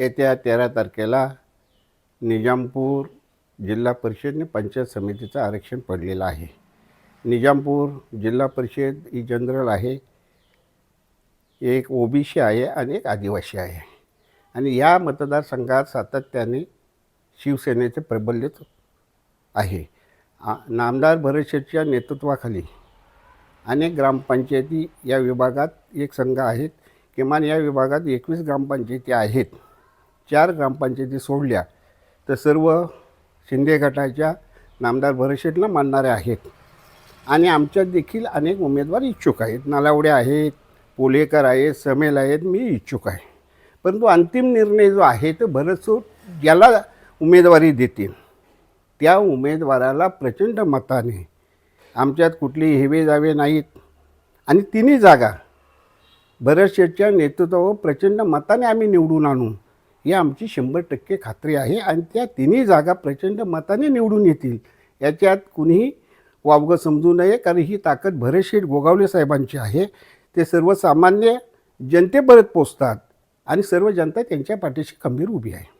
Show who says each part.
Speaker 1: येत्या तेरा तारखेला निजामपूर जिल्हा परिषदने पंचायत समितीचं आरक्षण पडलेलं आहे. निजामपूर जिल्हा परिषद ही जनरल आहे. एक ओबीसी आहे आणि एक आदिवासी आहे. आणि या मतदारसंघात सातत्याने शिवसेनेचे प्रबल्यच आहे. नामदार भरत नेतृत्वाखाली अनेक ग्रामपंचायती या विभागात एक संघ आहेत. किमान या विभागात एकवीस ग्रामपंचायती आहेत. चार ग्रामपंचायती सोडल्या तर सर्व शिंदे गटाच्या नामदार भरशेटला मानणाऱ्या मानणारे आहेत. आणि आमच्यात देखील अनेक उमेदवार इच्छुक आहेत. नालावडे आहेत पोलेकर आहेत समेल आहेत मी इच्छुक आहे. परंतु अंतिम निर्णय जो आहे तो भरतसूर ज्याला उमेदवारी देतील. त्या उमेदवाराला प्रचंड मताने आमच्यात कुठली हेवे जावे नाहीत. आणि तिन्ही जागा भरत शेठच्या नेतृत्वावर प्रचंड मताने आम्ही निवडून आणू. ही आमची शंभर टक्के खात्री आहे आणि त्या तिन्ही जागा प्रचंड मताने निवडून येतील. याच्यात कुणीही वावगं समजू नये कारण ही ताकद भरत गोगावले साहेबांची आहे. ते सर्वसामान्य जनतेपर्यंत पोचतात आणि सर्व जनता त्यांच्या पाठीशी खंबीर उभी आहे.